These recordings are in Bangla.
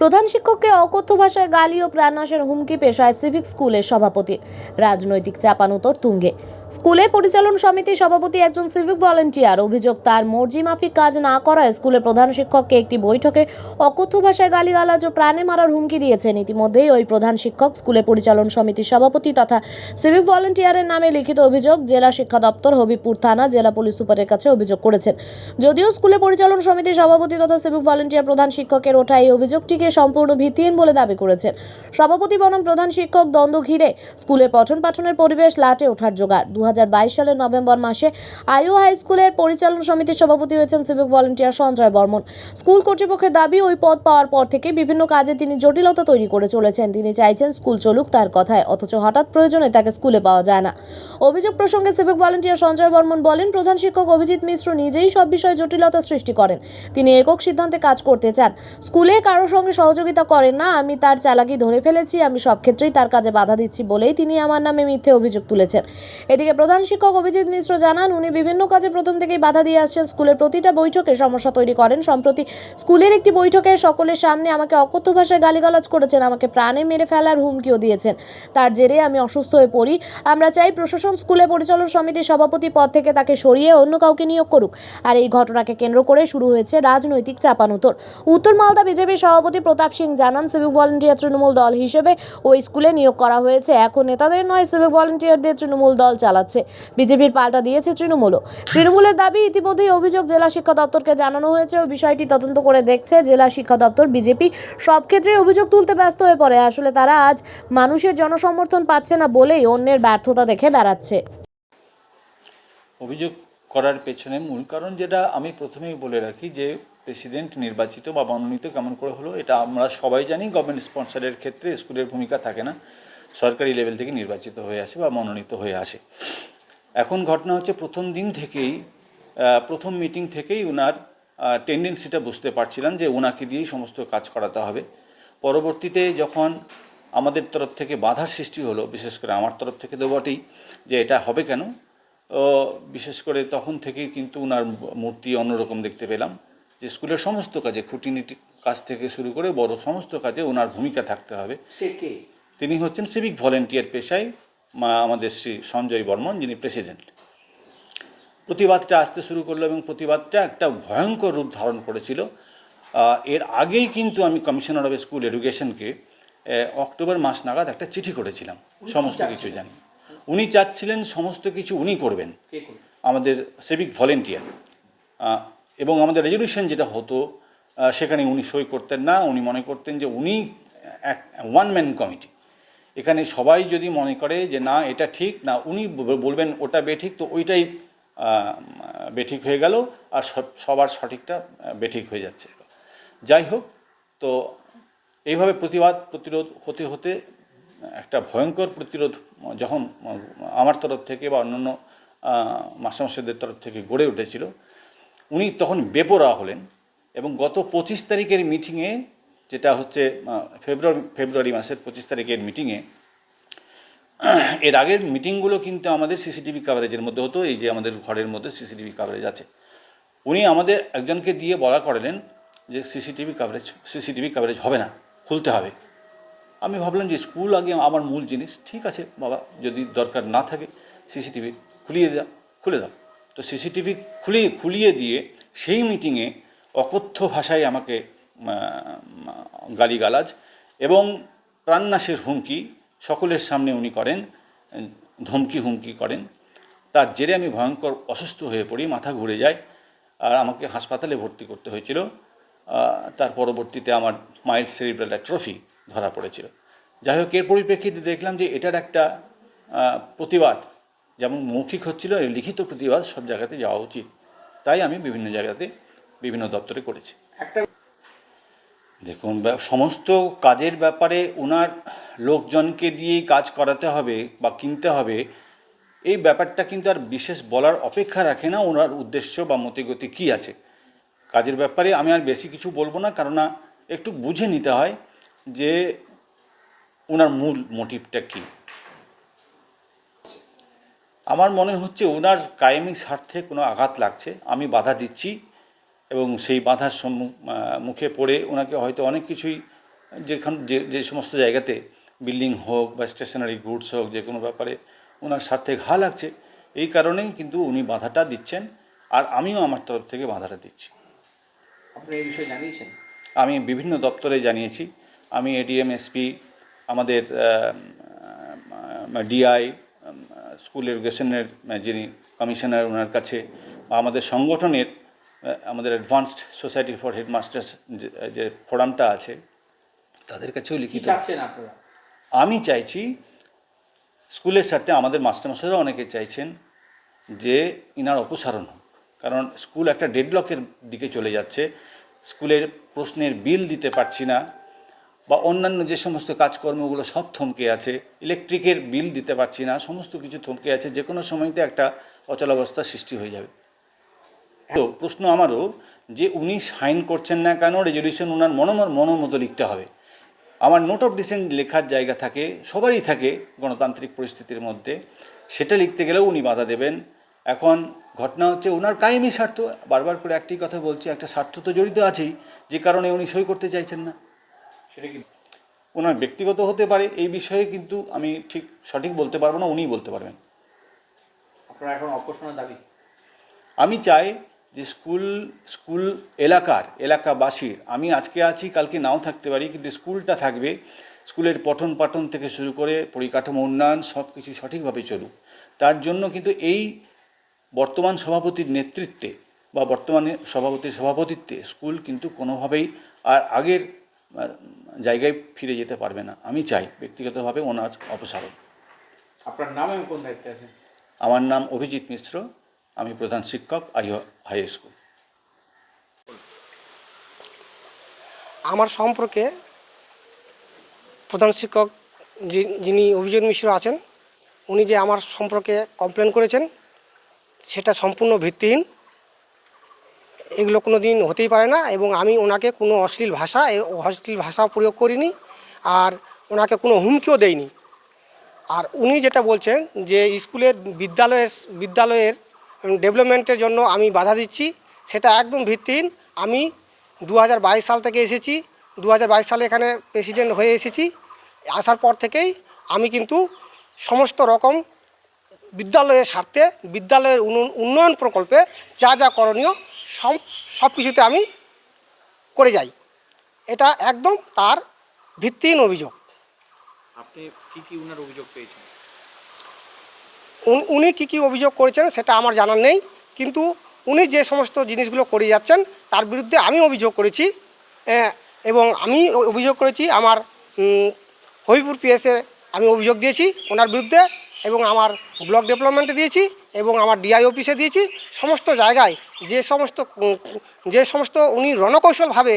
প্রধান শিক্ষককে অকথ্য ভাষায় গালি ও প্রাণনাশের হুমকি পেশায় সিভিক স্কুলের সভাপতি। রাজনৈতিক চাপানুতর তুঙ্গে। স্কুলে পরিচালন সমিতির সভাপতি একজন সিভিক ভলেন্টিয়ার। অভিযোগ, তার মর্জি মাফিক কাজ না করায় স্কুলের প্রধান শিক্ষককে একটি বৈঠকে অকথ্য ভাষায় গালিগালাজ ও প্রাণে মারার হুমকি দিয়েছেন। ইতিমধ্যেই ওই প্রধান শিক্ষক স্কুলে পরিচালন সমিতির সভাপতি তথা সিভিক ভলেন্টিয়ারের নামে লিখিত অভিযোগ জেলা শিক্ষা দপ্তর হবিপুর থানা জেলা পুলিশ সুপারের কাছে অভিযোগ করেছেন। যদিও স্কুলে পরিচালন সমিতির সভাপতি তথা সিভিক ভলেন্টিয়ার প্রধান শিক্ষকের ওঠা এই অভিযোগটিকে সম্পূর্ণ ভিত্তিহীন বলে দাবি করেছেন। সভাপতি বনাম প্রধান শিক্ষক দ্বন্দ্ব ঘিরে স্কুলে পঠন পাঠনের পরিবেশ লাটে ওঠার জোগাড়। দু হাজার বাইশ সালের নভেম্বর মাসে আইও হাই স্কুলের পরিচালন সমিতির সভাপতি হয়েছেন civic volunteer Sanjay Barman. School কর্তৃপক্ষের দাবি, ওই পদ পাওয়ার পর থেকে বিভিন্ন কাজে তিনি জটিলতা তৈরি করে চলেছেন। তিনি চাইছেন স্কুল চলুক তার কথায়, অথচ হঠাৎ প্রয়োজনে তাকে স্কুলে পাওয়া যায় না। অভিযোগ প্রসঙ্গে সিভিক ভলেন্টিয়ার সঞ্জয় বর্মন বলেন, প্রধান শিক্ষক অভিজিৎ মিশ্র নিজেই সব বিষয়ে জটিলতা সৃষ্টি করেন। তিনি একক সিদ্ধান্তে কাজ করতে চান। স্কুলে কারোর সঙ্গে সহযোগিতা করেন না, আমি তার চালাকি ধরে ফেলেছি, আমি সব ক্ষেত্রেই তার কাজে বাধা দিচ্ছি বলেই তিনি আমার নামে মিথ্যে অভিযোগ তুলেছেন। এদিকে প্রধান শিক্ষক অভিজিৎ মিশ্র জানান, উনি বিভিন্ন কাজে প্রথম থেকেই বাধা দিয়ে আসছেন। স্কুলের প্রতিটা বৈঠকে সমস্যা তৈরি করেন। সম্প্রতি স্কুলের একটি বৈঠকে সকলের সামনে আমাকে অকথ্য ভাষায় গালিগালাজ করেছেন, আমাকে প্রাণে মেরে ফেলার হুমকিও দিয়েছেন। তার জেরে আমি অসুস্থ হয়ে পড়ি। আমরা চাই প্রশাসন, স্কুলে পরিচালন সমিতির সভাপতি পদ থেকে তাকে সরিয়ে অন্য কাউকে নিয়োগ করুক। আর এই ঘটনাকে কেন্দ্র করে শুরু হয়েছে রাজনৈতিক চাপানুতর। উত্তর মালদা বিজেপির সভাপতি প্রতাপ সিং জানান, সিভিক ভলেন্টিয়ার তৃণমূল দল হিসেবে ওই স্কুলে নিয়োগ করা হয়েছে। এখন নেতাদের নয়, সিভিক ভলেন্টিয়ারদের তৃণমূল দল চালাচ্ছে বিজেপির পাল্টা দিয়েছে তৃণমূলও। তৃণমূলের দাবি, ইতিমধ্যেই অভিযোগ জেলা শিক্ষা দপ্তরকে জানানো হয়েছে ওই বিষয়টি তদন্ত করে দেখছে জেলা শিক্ষা দপ্তর, বিজেপি। সব ক্ষেত্রে অভিযোগ তুলতে ব্যস্ত হয়ে পড়ে। আসলে তারা আজ মানুষের জনসমর্থন পাচ্ছে না বলেই অন্যের ব্যর্থতা দেখে বেড়াচ্ছে। অভিযোগ করার পেছনে মূল কারণ যেটা আমি প্রথমেই বলে রাখি যে, প্রেসিডেন্ট নির্বাচিত বা মনোনীত কেমন করে হলো, এটা আমরা সবাই জানি। গভর্নমেন্ট স্পন্সরের ক্ষেত্রে স্কুলের ভূমিকা থাকে না। সরকারি লেভেল থেকে নির্বাচিত হয়ে আসে বা মনোনীত হয়ে আসে। এখন ঘটনা হচ্ছে প্রথম দিন থেকেই প্রথম মিটিং থেকেই ওনার টেন্ডেন্সিটা বুঝতে পারছিলাম যে ওনাকে দিয়েই সমস্ত কাজ করাতে হবে। পরবর্তীতে যখন আমাদের তরফ থেকে বাধার সৃষ্টি হলো, বিশেষ করে আমার তরফ থেকে তো বটেই যে এটা হবে কেন বিশেষ করে তখন থেকেই কিন্তু ওনার মূর্তি অন্যরকম দেখতে পেলাম যে স্কুলের সমস্ত কাজে, খুঁটিনিটি কাজ থেকে শুরু করে বড় সমস্ত কাজে ওনার ভূমিকা থাকতে হবে। সে কে? তিনি হচ্ছেন সিভিক ভলেন্টিয়ার পেশায় মা আমাদের শ্রী সঞ্জয় বর্মন যিনি প্রেসিডেন্ট প্রতিবাদটা আসতে শুরু করল এবং প্রতিবাদটা একটা ভয়ঙ্কর রূপ ধারণ করেছিল। এর আগেই কিন্তু আমি কমিশনার অফ স্কুল এডুকেশনকে অক্টোবর মাস নাগাদ একটা চিঠি করেছিলাম। সমস্ত কিছু জানি। উনি চাচ্ছিলেন সমস্ত কিছু উনি করবেন। আমাদের সিভিক ভলেন্টিয়ার এবং আমাদের রেজলিউশন যেটা হতো সেখানে উনি সই করতেন না। উনি মনে করতেন যে উনি এক ওয়ান ম্যান কমিটি এখানে সবাই যদি মনে করে যে না, এটা ঠিক, না, উনি বলবেন ওটা বেঠিক, তো ওইটাই বেঠিক হয়ে গেল আর সব- সবার সঠিকটা বেঠিক হয়ে যাচ্ছে। যাই হোক, তো এইভাবে প্রতিবাদ, প্রতিরোধ হতে হতে, একটা ভয়ঙ্কর প্রতিরোধ, যখন, আমার তরফ থেকে বা অন্যান্য মাস্টারমশাইদের তরফ থেকে গড়ে উঠেছিল, উনি তখন বেপরোয়া হলেন এবং গত পঁচিশ তারিখের মিটিংয়ে যেটা হচ্ছে ফেব্রুয়ারি ফেব্রুয়ারি মাসের পঁচিশ তারিখের মিটিংয়ে এর আগের মিটিংগুলো কিন্তু আমাদের সিসিটিভি কাভারেজের মধ্যে হতো, এই যে আমাদের ঘরের মধ্যে সিসিটিভি কাভারেজ আছে। উনি আমাদের একজনকে দিয়ে বলা করালেন যে সিসিটিভি কাভারেজ সিসিটিভি কাভারেজ হবে না, খুলতে হবে। আমি ভাবলাম যে স্কুল আগে আমার মূল জিনিস, ঠিক আছে, বাবা, যদি দরকার না থাকে সিসিটিভি খুলিয়ে দাও খুলে দাও। তো সিসিটিভি খুলিয়ে খুলিয়ে দিয়ে সেই মিটিংয়ে অকথ্য ভাষায় আমাকে গালিগালাজ এবং প্রাণনাশের হুমকি সকলের সামনে উনি করেন, ধমকি হুমকি করেন। তার জেরে আমি ভয়ঙ্কর অসুস্থ হয়ে পড়ি, মাথা ঘুরে যায় আর আমাকে হাসপাতালে ভর্তি করতে হয়েছিল। তার পরবর্তীতে আমার মাইল্ড সেরিব্রাল ট্রফি ধরা পড়েছিল। যাই হোক, এর পরিপ্রেক্ষিতে দেখলাম যে এটার একটা প্রতিবাদ, যেমন মৌখিক হচ্ছিল লিখিত প্রতিবাদ সব জায়গাতে যাওয়া উচিত। তাই আমি বিভিন্ন জায়গাতে, বিভিন্ন দপ্তরে করেছি। একটা দেখুন সমস্ত কাজের ব্যাপারে ওনার লোকজনকে দিয়েই কাজ করাতে হবে বা কিনতে হবে, এই ব্যাপারটা কিন্তু আর বিশেষ বলার অপেক্ষা রাখে না ওনার উদ্দেশ্য বা মতিগতি কী আছে। কাজের ব্যাপারে আমি আর বেশি কিছু বলব না, কেননা একটু বুঝে নিতে হয় যে ওনার মূল মোটিভটা কী। আমার মনে হচ্ছে ওনার কায়েমি স্বার্থে কোনো আঘাত লাগছে, আমি বাধা দিচ্ছি। এবং সেই বাধার সম্মুখ মুখে পড়ে ওনাকে হয়তো অনেক কিছুই যেখান যে যে সমস্ত জায়গাতে বিল্ডিং হোক বা স্টেশনারি গুডস হোক যে কোনো ব্যাপারে ওনার স্বার্থে ঘা লাগছে এই কারণেই কিন্তু উনি বাধাটা দিচ্ছেন আর আমিও আমার তরফ থেকে বাধাটা দিচ্ছি। আপনি এই বিষয়ে জানিয়েছেন? আমি বিভিন্ন দপ্তরে জানিয়েছি। আমি এডিএম এসপি আমাদের ডিআই স্কুল এডুকেশনের যিনি কমিশনার ওনার কাছে বা আমাদের সংগঠনের আমাদের অ্যাডভান্সড সোসাইটি ফর হেডমাস্টার্স যে ফোরামটা আছে তাদের কাছেও লিখিত। আমি চাইছি স্কুলের স্বার্থে আমাদের মাস্টারমশাইরা অনেকে চাইছেন যে ইনার অপসারণ হোক। কারণ স্কুল একটা ডেডলকের দিকে চলে যাচ্ছে। স্কুলের প্রশ্নের বিল দিতে পারছি না বা অন্যান্য যে সমস্ত কাজকর্মগুলো সব থমকে আছে ইলেকট্রিকের বিল দিতে পারছি না সমস্ত কিছু থমকে আছে যে কোনো সময়তে একটা অচলাবস্থা সৃষ্টি হয়ে যাবে। তো প্রশ্ন আমারও যে উনি সাইন করছেন না কেন রেজলিউশন ওনার মনোমর মনোমতো লিখতে হবে। আমার নোট অফ ডিসেন্ট লেখার জায়গা থাকে সবারই থাকে গণতান্ত্রিক পরিস্থিতির মধ্যে। সেটা লিখতে গেলেও উনি বাধা দেবেন। এখন ঘটনা হচ্ছে ওনার কায়েমি স্বার্থ। বারবার করে একটি কথা বলছি একটা স্বার্থ তো জড়িত আছেই যে কারণে উনি সই করতে চাইছেন না। সেটা কি? ওনার ব্যক্তিগত হতে পারে এই বিষয়ে কিন্তু আমি ঠিক সঠিক বলতে পারব না উনিই বলতে পারবেন। আপনারা এখন অপসারণের দাবি? আমি চাই যে স্কুল স্কুল এলাকার এলাকাবাসীর আমি আজকে আছি কালকে নাও থাকতে পারি কিন্তু স্কুলটা থাকবে স্কুলের পঠন পাঠন থেকে শুরু করে পরিকাঠামো উন্নয়ন সব কিছু সঠিকভাবে চলুক। তার জন্য কিন্তু এই বর্তমান সভাপতির নেতৃত্বে বা বর্তমানে সভাপতির সভাপতিত্বে স্কুল কিন্তু কোনোভাবেই আর আগের জায়গায় ফিরে যেতে পারবে না। আমি চাই ব্যক্তিগতভাবে ওনার অপসারণ। আপনার নাম এবং কোন দায়িত্বে আছেন? আমার নাম অভিজিৎ মিশ্র। আমি প্রধান শিক্ষক হাই স্কুল। আমার সম্পর্কে প্রধান শিক্ষক যিনি অভিজিৎ মিশ্র আছেন, উনি যে আমার সম্পর্কে কমপ্লেন করেছেন, সেটা সম্পূর্ণ ভিত্তিহীন। এগুলো কোনো দিন হতেই পারে না এবং আমি ওনাকে কোনো অশ্লীল ভাষা অশ্লীল ভাষা প্রয়োগ করিনি আর ওনাকে কোনো হুমকিও দেয়নি আর উনি যেটা বলছেন যে স্কুলের বিদ্যালয়ের বিদ্যালয়ের ডেভেলপমেন্টের জন্য আমি বাধা দিচ্ছি। সেটা একদম ভিত্তিহীন। আমি দু হাজার বাইশ সাল থেকে এসেছি। দু হাজার বাইশ সালে এখানে প্রেসিডেন্ট হয়ে এসেছি। আসার পর থেকেই আমি কিন্তু সমস্ত রকম বিদ্যালয়ের স্বার্থে, বিদ্যালয়ের উন্নয়ন প্রকল্পে যা যা করণীয় সব সব কিছুতে আমি করে যাই। এটা একদম তার ভিত্তিহীন অভিযোগ। আপনি কি কি উনার অভিযোগ পেয়েছেন? উন- কী কী অভিযোগ করেছেন সেটা আমার জানার নেই, কিন্তু উনি যে সমস্ত জিনিসগুলো করে যাচ্ছেন তার বিরুদ্ধে আমি অভিযোগ করেছি এবং আমি অভিযোগ করেছি, আমার হবিপুর পিএসে আমি অভিযোগ দিয়েছি ওনার বিরুদ্ধে, এবং আমার ব্লক ডেভেলপমেন্টে দিয়েছি, এবং আমার ডিআই অফিসে দিয়েছি, সমস্ত জায়গায় যে সমস্ত যে সমস্ত উনি রণকৌশলভাবে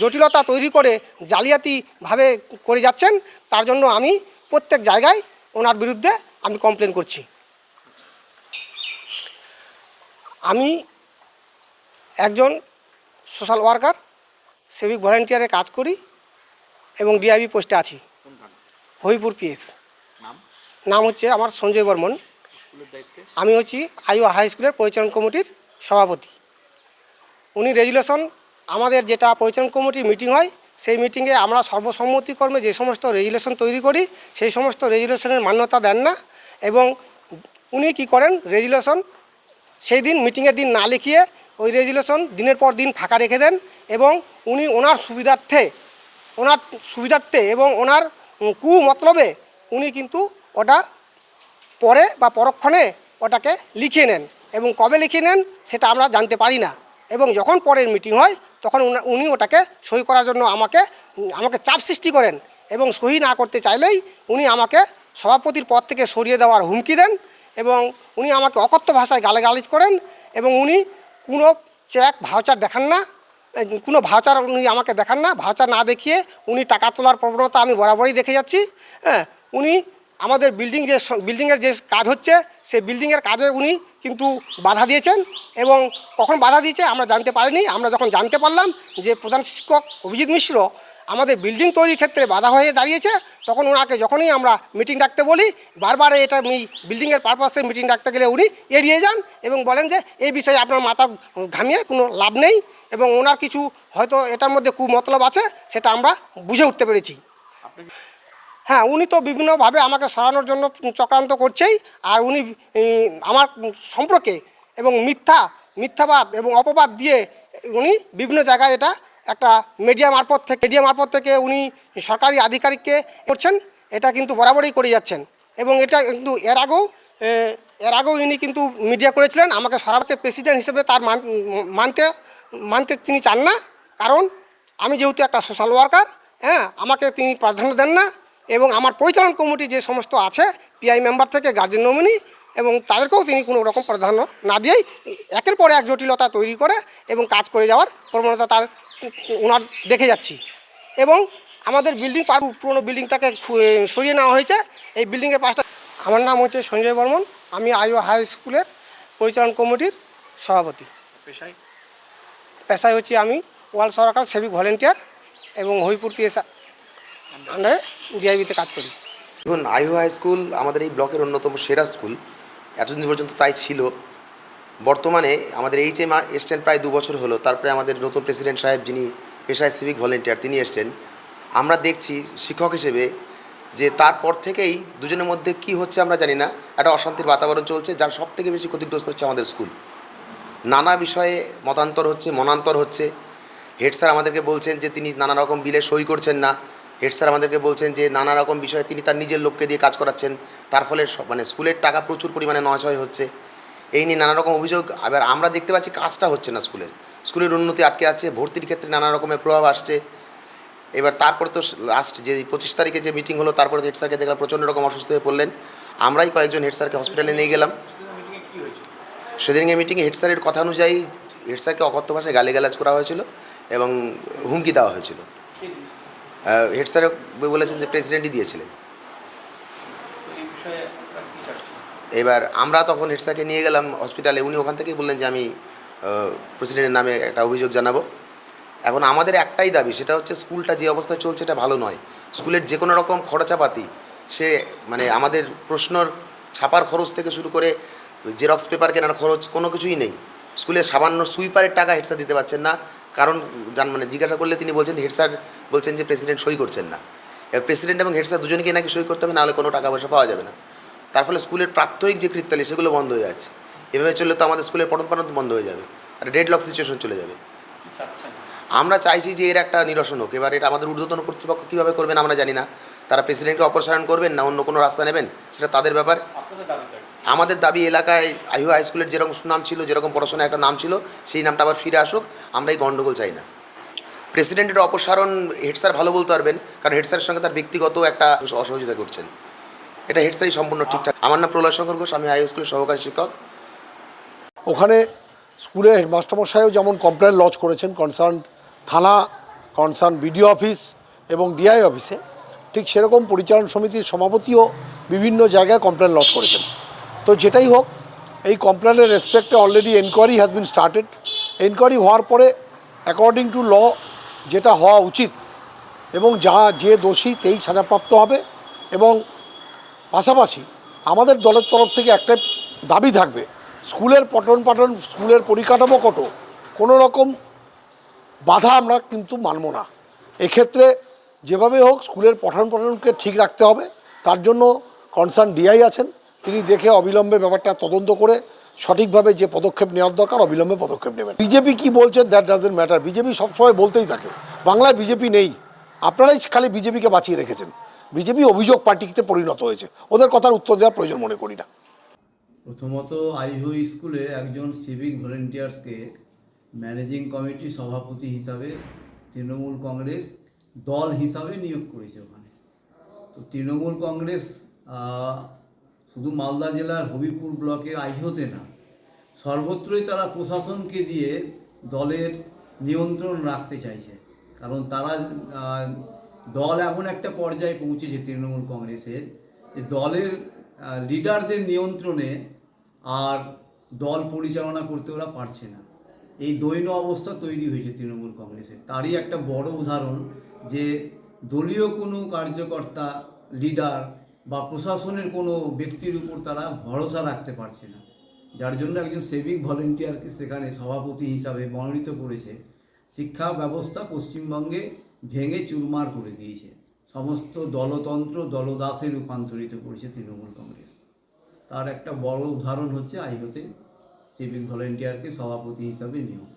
জটিলতা তৈরি করে জালিয়াতিভাবে করে যাচ্ছেন, তার জন্য আমি প্রত্যেক জায়গায় ওনার বিরুদ্ধে আমি কমপ্লেন করছি। আমি একজন সোশ্যাল ওয়ার্কার সিভিক ভলেন্টিয়ারে কাজ করি এবং ডিআইবি পোস্টে আছি। হরিপুর পিএস নাম? নাম হচ্ছে আমার সঞ্জয় বর্মন। আমি হচ্ছি আইও হাই স্কুলের পরিচালন কমিটির সভাপতি। উনি রেজুলেশন আমাদের যেটা পরিচালন কমিটির মিটিং হয় সেই মিটিংয়ে আমরা সর্বসম্মতিকর্মে যে সমস্ত রেজুলেশন তৈরি করি সেই সমস্ত রেজুলেশনের মান্যতা দেন না। এবং উনি কি করেন রেজুলেশন সেই দিন মিটিংয়ের দিন না লিখিয়ে ওই রেজুলেশন দিনের পর দিন ফাঁকা রেখে দেন এবং উনি ওনার সুবিধার্থে ওনার সুবিধার্থে এবং ওনার কু মতলবে উনি কিন্তু ওটা পরে বা পরক্ষণে ওটাকে লিখিয়ে নেন এবং কবে লিখিয়ে নেন সেটা আমরা জানতে পারি না এবং যখন পরের মিটিং হয় তখন উনি ওটাকে সই করার জন্য আমাকে আমাকে চাপ সৃষ্টি করেন এবং সই না করতে চাইলেই উনি আমাকে সভাপতির পদ থেকে সরিয়ে দেওয়ার হুমকি দেন এবং উনি আমাকে অকথ্য ভাষায় গালাগালিজ করেন এবং উনি কোনো চেক ভাউচার দেখান না কোনো ভাউচার উনি আমাকে দেখান না, ভাউচার না দেখিয়ে উনি টাকা তোলার প্রবণতা আমি বরাবরই দেখে যাচ্ছি। হ্যাঁ উনি আমাদের বিল্ডিং যে বিল্ডিংয়ের যে কাজ হচ্ছে, সেই বিল্ডিংয়ের কাজে উনি কিন্তু বাধা দিয়েছেন এবং কখন বাধা দিয়েছে আমরা জানতে পারিনি। আমরা যখন জানতে পারলাম যে প্রধান শিক্ষক অভিজিৎ মিশ্র আমাদের বিল্ডিং তৈরির ক্ষেত্রে বাধা হয়ে দাঁড়িয়েছে, তখন ওনাকে যখনই আমরা মিটিং ডাকতে বলি, বারবার এটা বিল্ডিংয়ের পারপাসে মিটিং ডাকতে গেলে উনি এড়িয়ে যান এবং বলেন যে, এই বিষয়ে আপনার মাথা ঘামিয়ে কোনো লাভ নেই। এবং ওনার কিছু হয়তো এটার মধ্যে কুমতলব আছে, সেটা আমরা বুঝে উঠতে পেরেছি। হ্যাঁ উনি তো বিভিন্নভাবে আমাকে সরানোর জন্য চক্রান্ত করছেই, আর উনি আমার সম্পর্কে এবং মিথ্যা, মিথ্যাবাদ এবং অপবাদ দিয়ে উনি বিভিন্ন জায়গায় এটা একটা মিডিয়া মারফত থেকে, মিডিয়া মারফত থেকে উনি সরকারি আধিকারিককে করছেন, এটা কিন্তু বরাবরই করে যাচ্ছেন। এবং এটা কিন্তু এর আগেও এর আগেও ইনি কিন্তু মিডিয়া করেছিলেন, আমাকে সরাবকে প্রেসিডেন্ট হিসেবে তার মান- মানতে মানতে তিনি চান না। কারণ আমি যেহেতু একটা সোশ্যাল ওয়ার্কার হ্যাঁ আমাকে তিনি প্রাধান্য দেন না। এবং আমার পরিচালন কমিটি যে সমস্ত আছে পিআই মেম্বার থেকে গার্জেন নমিনি, এবং তাদেরকেও তিনি কোনো রকম প্রাধান্য না দিয়েই একের পর এক জটিলতা তৈরি করে এবং কাজ করে যাওয়ার প্রবণতা তার ওনার দেখে যাচ্ছি। এবং আমাদের বিল্ডিং পার পুরনো বিল্ডিংটাকে সরিয়ে নেওয়া হয়েছে। এই বিল্ডিংয়ের পাশটা আমার নাম হচ্ছে সঞ্জয় বর্মন। আমি আইও হাই স্কুলের পরিচালন কমিটির সভাপতি। পেশায়? পেশায় হচ্ছে আমি ওয়ার্ল্ড সরকার সেভিক ভলেন্টিয়ার এবং হরিপুর পিএস আন্ডারে ডিআইবিতে কাজ করি। দেখুন আইহো হাই স্কুল আমাদের এই ব্লকের অন্যতম সেরা স্কুল। এতদিন পর্যন্ত তাই ছিল। বর্তমানে আমাদের এইচ এম এসছেন প্রায় দু বছর হলো। তারপরে আমাদের নতুন প্রেসিডেন্ট সাহেব যিনি পেশায় সিভিক ভলেন্টিয়ার তিনি এসছেন। আমরা দেখছি শিক্ষক হিসেবে যে তারপর থেকেই দুজনের মধ্যে কি হচ্ছে আমরা জানি না। একটা অশান্তির বাতাবরণ চলছে, যার সব থেকে বেশি ক্ষতিগ্রস্ত হচ্ছে আমাদের স্কুল। নানা বিষয়ে মতান্তর হচ্ছে, মনান্তর হচ্ছে। হেড স্যার আমাদেরকে বলছেন যে তিনি নানা রকম বিলে সই করছেন না। হেড স্যার আমাদেরকে বলছেন যে নানা রকম বিষয়ে তিনি তার নিজের লোককে দিয়ে কাজ করাচ্ছেন। তার ফলে মানে স্কুলের টাকা প্রচুর পরিমাণে নয়ছয় হচ্ছে। এই নিয়ে নানা রকম অভিযোগ। এবার আমরা দেখতে পাচ্ছি কাজটা হচ্ছে না স্কুলের। স্কুলের উন্নতি আটকে আছে, ভর্তির ক্ষেত্রে নানা রকমের প্রভাব আসছে। এবার তারপরে তো লাস্ট যে পঁচিশ তারিখে যে মিটিং হলো, তারপরে হেড স্যারকে দেখলাম, প্রচণ্ড রকম অসুস্থ হয়ে পড়লেন। আমরাই কয়েকজন হেড স্যারকে হসপিটালে নিয়ে গেলাম। সেদিনকে মিটিংয়ে হেড স্যারের কথা অনুযায়ী হেড স্যারকে অকথ্য ভাষায় গালিগালাজ করা হয়েছিল এবং হুমকি দেওয়া হয়েছিল। হেড স্যার বলেছেন যে প্রেসিডেন্টই দিয়েছিলেন তো এই বিষয়ে আপনারা কী চাচ্ছেন এবার আমরা তখন হেড স্যারকে নিয়ে গেলাম হসপিটালে। উনি ওখান থেকেই বললেন যে, আমি প্রেসিডেন্টের নামে একটা অভিযোগ জানাব। এখন আমাদের একটাই দাবি, সেটা হচ্ছে স্কুলটা যে অবস্থায় চলছে এটা ভালো নয়। স্কুলের যে কোনো রকম খরচাপাতি, সে মানে আমাদের প্রশ্নর ছাপার খরচ থেকে শুরু করে জেরক্স পেপার কেনার খরচ কোনো কিছুই নেই। স্কুলে সামান্য সুইপারের টাকা হেড স্যার দিতে পারছেন না। কারণ জান মানে জিজ্ঞাসা করলে তিনি বলছেন হেড স্যার বলছেন যে, প্রেসিডেন্ট সই করছেন না। প্রেসিডেন্ট এবং হেড স্যার দুজনকেই নাকি সই করতে হবে, নাহলে কোনো টাকা পয়সা পাওয়া যাবে না। তার ফলে স্কুলের প্রাত্যহিক যে কৃত্যালি সেগুলো বন্ধ হয়ে যাচ্ছে। এভাবে চললে তো আমাদের স্কুলের পঠন পাঠন বন্ধ হয়ে যাবে। আর ডেড লক সিচুয়েশন চলে যাবে। আমরা চাইছি যে এর একটা নিরসন হোক। এবার এটা আমাদের ঊর্ধ্বতন কর্তৃপক্ষ কীভাবে করবেন আমরা জানি না। তারা প্রেসিডেন্টকে অপসারণ করবেন না অন্য কোনো রাস্তা নেবেন সেটা তাদের ব্যাপার? আমাদের দাবি এলাকায় আইহু হাই স্কুলের যেরকম সুনাম ছিল যেরকম পড়াশোনায় একটা নাম ছিল সেই নামটা আবার ফিরে আসুক। আমরা এই গণ্ডগোল চাই না। প্রেসিডেন্টের অপসারণ হেড স্যার ভালো বলতে পারবেন কারণ হেড স্যারের সঙ্গে তার ব্যক্তিগত একটা অসহযোগিতা করছেন। এটা হেড স্যারই সম্পূর্ণ ঠিকঠাক। আমার নাম প্রলয় শঙ্কর ঘোষ, আমি হাই স্কুলের সহকারী শিক্ষক। ওখানে স্কুলের হেডমাস্টারমশাইও যেমন কমপ্লেন লজ করেছেন কনসার্ন থানা কনসার্ন বিডিও অফিস এবং ডিআই অফিসে ঠিক সেরকম পরিচালন সমিতির সভাপতিও বিভিন্ন জায়গায় কমপ্লেন লজ করেছেন। তো যেটাই হোক, এই কমপ্লেনের রেসপেক্টে already enquiry has been started enquiry হওয়ার পরে অ্যাকর্ডিং টু ল যেটা হওয়া উচিত এবং যা, যে দোষী, তেই সাজাপ্রাপ্ত হবে এবং পাশাপাশি আমাদের দলের তরফ থেকে একটা দাবি থাকবে, স্কুলের পঠন পাঠন, স্কুলের পরিকাঠামো কত, কোনো রকম বাধা আমরা কিন্তু মানব না। এক্ষেত্রে যেভাবে হোক স্কুলের পঠন পাঠনকে ঠিক রাখতে হবে, তার জন্য কনসার্ন ডিআই আছেন, তিনি দেখে অবিলম্বে ব্যাপারটা তদন্ত করে সঠিকভাবে যে পদক্ষেপ নেওয়ার দরকার, অবিলম্বে পদক্ষেপ নেবেন। বিজেপি কি বলছেন দ্যাট ডাজেন্ট ম্যাটার বিজেপি সবসময় বলতেই থাকে, বাংলায় বিজেপি নেই, আপনারাই খালি বিজেপিকে বাঁচিয়ে রেখেছেন। বিজেপি অভিযোগ পার্টিতে পরিণত হয়েছে। ওদের কথার উত্তর দেওয়ার প্রয়োজন মনে করি না। প্রথমত আইহু স্কুলে একজন সিভিক ভলেন্টিয়ার্সকে ম্যানেজিং কমিটি সভাপতি হিসাবে তৃণমূল কংগ্রেস দল হিসাবে নিয়োগ করেছে ওখানে। তো তৃণমূল কংগ্রেস শুধু মালদা জেলার হবিপুর ব্লকের আইহোতে না, সর্বত্রই তারা প্রশাসনকে দিয়ে দলের নিয়ন্ত্রণ রাখতে চাইছে। কারণ তারা দল এমন একটা পর্যায়ে পৌঁছেছে তৃণমূল কংগ্রেসের যে দলের লিডারদের নিয়ন্ত্রণে আর দল পরিচালনা করতে ওরা পারছে না। এই দৈন্য অবস্থা তৈরি হয়েছে তৃণমূল কংগ্রেসের। তারই একটা বড় উদাহরণ যে দলীয় কোনো কার্যকর্তা লিডার বা প্রশাসনের কোনো ব্যক্তির উপর তারা ভরসা রাখতে পারছে না। যার জন্য একজন সেভিক ভলেন্টিয়ারকে সেখানে সভাপতি হিসাবে মনোনীত করেছে। শিক্ষা ব্যবস্থা পশ্চিমবঙ্গে ভেঙে চুরমার করে দিয়েছে। সমস্ত দলতন্ত্র দলদাসে রূপান্তরিত করেছে তৃণমূল কংগ্রেস। তার একটা বড় উদাহরণ হচ্ছে আইহতে সিভিক ভলেন্টিয়ারকে সভাপতি হিসাবে নিয়োগ।